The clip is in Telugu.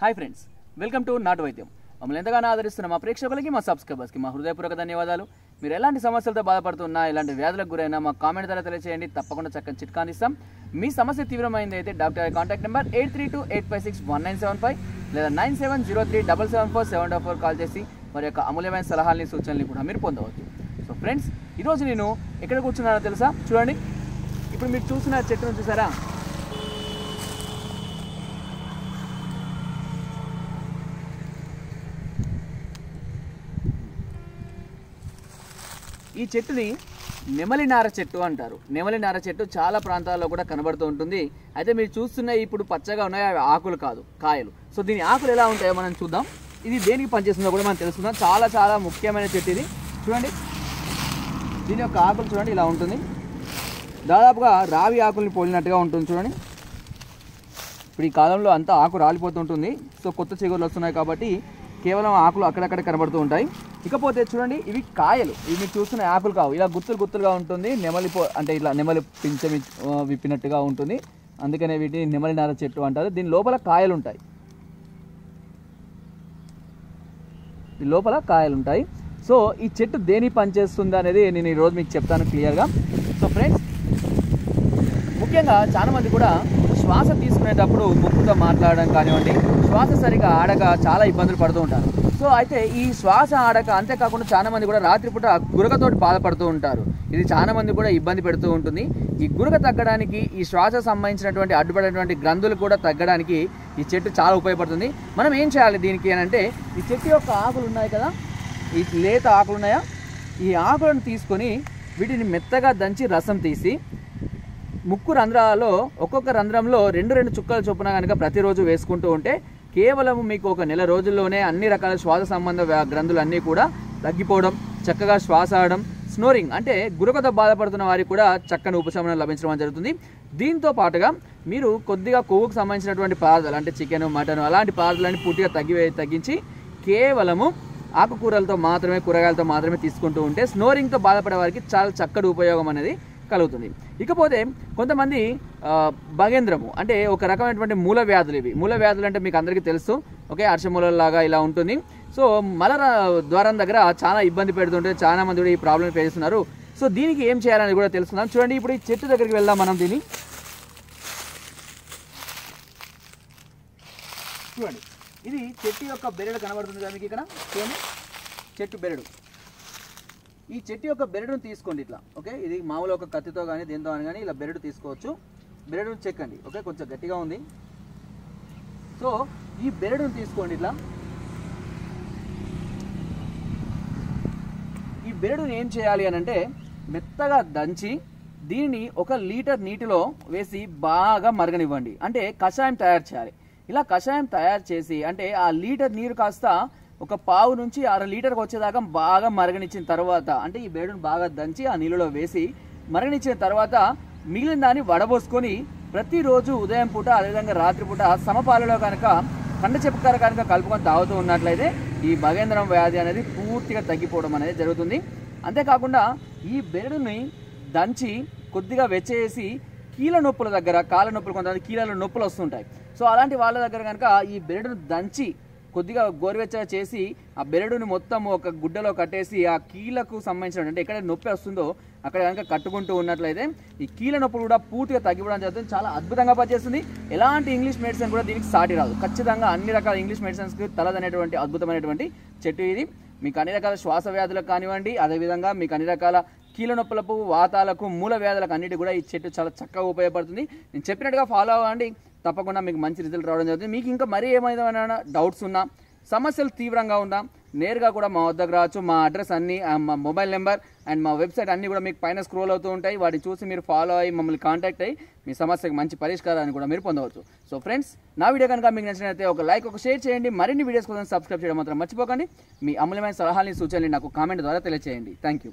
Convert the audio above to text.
హాయ్ ఫ్రెండ్స్ వెల్కమ్ టు నాటు వైద్యం మమ్మల్ని ఎంతగానో ఆదరిస్తున్న మా ప్రేక్షకులకి మా సబ్స్క్రైబర్స్కి మా హృదయపూర్వక ధన్యవాదాలు. మీరు ఎలాంటి సమస్యలతో బాధపడుతున్నా ఎలాంటి వ్యాధులకు గురైనా మా కామెంట్ ద్వారా తెలియజేయండి తప్పకుండా చక్కని చిట్కాని ఇస్తాం. మీ సమస్య తీవ్రమైంది అయితే doctor contact number eight three two eight five six one nine seven five లేదా nine seven zero three double seven four seven double four call చేసి మరి యొక్క అమూల్యమైన సలహాలని సూచనలు కూడా మీరు పొందవచ్చు. సో ఫ్రెండ్స్ ఈరోజు నేను ఎక్కడ కూర్చున్నానో తెలుసా? చూడండి. ఇప్పుడు మీరు చూసిన చెట్టును చూసారా? ఈ చెట్టుని నెమలి నార చెట్టు అంటారు. నెమలి నార చెట్టు చాలా ప్రాంతాల్లో కూడా కనబడుతూ ఉంటుంది. అయితే మీరు చూస్తున్న ఇప్పుడు పచ్చగా ఉన్నాయి అవి ఆకులు కాదు కాయలు. సో దీని ఆకులు ఎలా ఉంటాయో మనం చూద్దాం. ఇది దేనికి పనిచేస్తుందో కూడా మనం తెలుసుకుందాం. చాలా చాలా ముఖ్యమైన చెట్టు ఇది. చూడండి. దీని యొక్క ఆకులు చూడండి ఇలా ఉంటుంది. దాదాపుగా రావి ఆకుల్ని పోలినట్టుగా ఉంటుంది చూడండి. ఇప్పుడు ఈ కాలంలో అంతా ఆకు రాలిపోతుంటుంది సో కొత్త చిగురులు వస్తున్నాయి కాబట్టి కేవలం ఆకులు అక్కడక్కడ కనబడుతూ ఉంటాయి. ఇకపోతే చూడండి ఇవి కాయలు. ఇవి మీరు చూస్తున్న యాపిల్ కావు. ఇలా గుత్తులు గుత్తులుగా ఉంటుంది. నెమలి పో అంటే ఇట్లా నెమలి పించమి విప్పినట్టుగా ఉంటుంది. అందుకనే వీటిని నెమలి నార చెట్టు అంటారు. దీని లోపల కాయలు ఉంటాయి. లోపల కాయలు ఉంటాయి. సో ఈ చెట్టు దేని పనిచేస్తుంది అనేది నేను ఈరోజు మీకు చెప్తాను క్లియర్గా. సో ఫ్రెండ్స్ ముఖ్యంగా చాలా మంది కూడా శ్వాస తీసుకునేటప్పుడు ముక్కుతో మాట్లాడడం కానివ్వండి శ్వాస సరిగా ఆడక చాలా ఇబ్బందులు పడుతూ ఉంటారు. సో అయితే ఈ శ్వాస ఆడక అంతేకాకుండా చాలా మంది కూడా రాత్రిపూట గురకతోటి బాధపడుతూ ఉంటారు. ఇది చాలా మంది కూడా ఇబ్బంది పెడుతూ ఉంటుంది. ఈ గురక తగ్గడానికి ఈ శ్వాస సంబంధించినటువంటి అడ్డుపడేటువంటి గ్రంథులు కూడా తగ్గడానికి ఈ చెట్టు చాలా ఉపయోగపడుతుంది. మనం ఏం చేయాలి దీనికి అంటే ఈ చెట్టు యొక్క ఆకులు ఉన్నాయి కదా? ఈ లేత ఆకులు ఉన్నాయా? ఈ ఆకులను తీసుకొని వీటిని మెత్తగా దంచి రసం తీసి ముక్కు రంధ్రాలలో ఒక్కొక్క రంధ్రంలో రెండు రెండు చుక్కల చొప్పున కనుక ప్రతిరోజు వేసుకుంటూ ఉంటే కేవలం మీకు ఒక నెల రోజుల్లోనే అన్ని రకాల శ్వాస సంబంధ గ్రంథులు అన్నీ కూడా తగ్గిపోవడం చక్కగా శ్వాస ఆడడం స్నోరింగ్ అంటే గురకతో బాధపడుతున్న వారికి కూడా చక్కని ఉపశమనం లభించడం జరుగుతుంది. దీంతో పాటుగా మీరు కొద్దిగా కొవ్వుకు సంబంధించినటువంటి పదార్థాలు అంటే చికెన్ మటన్ అలాంటి పదార్థాలన్నీ పూర్తిగా తగ్గి తగ్గించి కేవలము ఆకుకూరలతో మాత్రమే కూరగాయలతో మాత్రమే తీసుకుంటూ ఉంటే స్నోరింగ్తో బాధపడే వారికి చాలా చక్కటి ఉపయోగం అనేది కలుగుతుంది. ఇకపోతే కొంతమంది భగేంద్రము. అంటే ఒక రకమైనటువంటి మూల వ్యాధులు ఇవి. మూల వ్యాధులు అంటే మీకు అందరికీ తెలుసు. ఓకే లాగా ఇలా ఉంటుంది. సో మల ద్వారం దగ్గర చాలా ఇబ్బంది పెడుతుంటే చాలా మంది కూడా ఈ ప్రాబ్లమ్ ఫేస్ చేస్తున్నారు. సో దీనికి ఏం చేయాలని కూడా తెలుసుకుందాం. చూడండి ఇప్పుడు ఈ చెట్టు దగ్గరికి వెళ్దాం మనం దీన్ని. చూడండి ఇది చెట్టు యొక్క బెరడు కనబడుతుంది కదా మీకు ఇక్కడ? చూడండి చెట్టు బెరడు. ఈ చెట్టు యొక్క బెరడును తీసుకోండి ఇట్లా. ఓకే ఇది మామూలు ఒక కత్తితో కానీ దేంతో కానీ ఇలా బెరడు తీసుకోవచ్చు. బెరడును చెక్కండి ఓకే? కొంచెం గట్టిగా ఉంది. సో ఈ బెరడును తీసుకోండి ఇట్లా. ఈ బెరడుని ఏం చేయాలి అని అంటే మెత్తగా దంచి దీనిని ఒక లీటర్ నీటిలో వేసి బాగా మరగనివ్వండి. అంటే కషాయం తయారు చేయాలి. ఇలా కషాయం తయారు చేసి అంటే ఆ లీటర్ నీరు కాస్త ఒక పావు నుంచి అర లీటర్కి వచ్చేదాకా బాగా మరగనిచ్చిన తర్వాత అంటే ఈ బెరడును బాగా దంచి ఆ నీళ్ళలో వేసి మరగనిచ్చిన తర్వాత మిగిలిన దాన్ని వడబోసుకొని ప్రతిరోజు ఉదయం పూట అదేవిధంగా రాత్రిపూట సమపాలలో కనుక కండ చెప్పుకార కనుక కలుపుకొని తాగుతూ ఉన్నట్లయితే ఈ భగేంద్రం వ్యాధి అనేది పూర్తిగా తగ్గిపోవడం అనేది జరుగుతుంది. అంతేకాకుండా ఈ బెరడుని దంచి కొద్దిగా వెచ్చేసి కీళ్ళ నొప్పుల దగ్గర కాళ్ళ నొప్పులు కొంతమంది కీళ్ళలో నొప్పులు వస్తుంటాయి. సో అలాంటి వాళ్ళ దగ్గర కనుక ఈ బెరడును దంచి కొద్దిగా గోరువెచ్చగా చేసి ఆ బెరడుని మొత్తం ఒక గుడ్డలో కట్టేసి ఆ కీళ్ళకు సంబంధించిన అంటే ఎక్కడ నొప్పి వస్తుందో అక్కడ కనుక కట్టుకుంటూ ఉన్నట్లయితే ఈ కీళ్ళ నొప్పులు కూడా పూర్తిగా తగ్గిపోవడం జరుగుతుంది. చాలా అద్భుతంగా పనిచేస్తుంది. ఎలాంటి ఇంగ్లీష్ మెడిసిన్ కూడా దీనికి సాటి రాదు. ఖచ్చితంగా అన్ని రకాల ఇంగ్లీష్ మెడిసిన్స్కి తలదనేటువంటి అద్భుతమైనటువంటి చెట్టు ఇది. మీకు అన్ని రకాల శ్వాస వ్యాధులకు కానివ్వండి అదేవిధంగా మీకు అన్ని రకాల కీళ్ళ నొప్పులకు వాతాలకు మూల వ్యాధులకు అన్నిటి కూడా ఈ చెట్టు చాలా చక్కగా ఉపయోగపడుతుంది. నేను చెప్పినట్టుగా ఫాలో అవ్వండి. తప్పకుండా మీకు మంచి రిజల్ట్ రావడం జరుగుతుంది. మీకు ఇంకా మరీ ఏమైనా డౌట్స్ ఉన్నా సమస్యలు తీవ్రంగా ఉన్నా నేరుగా కూడా మా వద్దకు రావచ్చు. మా అడ్రస్ అన్ని మా మొబైల్ నెంబర్ అండ్ మా వెబ్సైట్ అన్ని కూడా మీకు పైన స్క్రోల్ అవుతూ ఉంటాయి. వాటిని చూసి మీరు ఫాలో అయ్యి మమ్మల్ని కాంటాక్ట్ అయ్యి మీ సమస్యకు మంచి పరిష్కారాన్ని కూడా మీరు పొందవచ్చు. సో ఫ్రెండ్స్ నా వీడియో కనుక మీకు నచ్చినట్లయితే ఒక లైక్ ఒక షేర్ చేయండి. మరిన్ని వీడియోస్ కోసం సబ్స్క్రైబ్ చేయడం మాత్రం మర్చిపోకండి. మీ అమూల్యమైన సలహాలని సూచనలు నాకు కామెంట్ ద్వారా తెలియజేయండి థ్యాంక్ యూ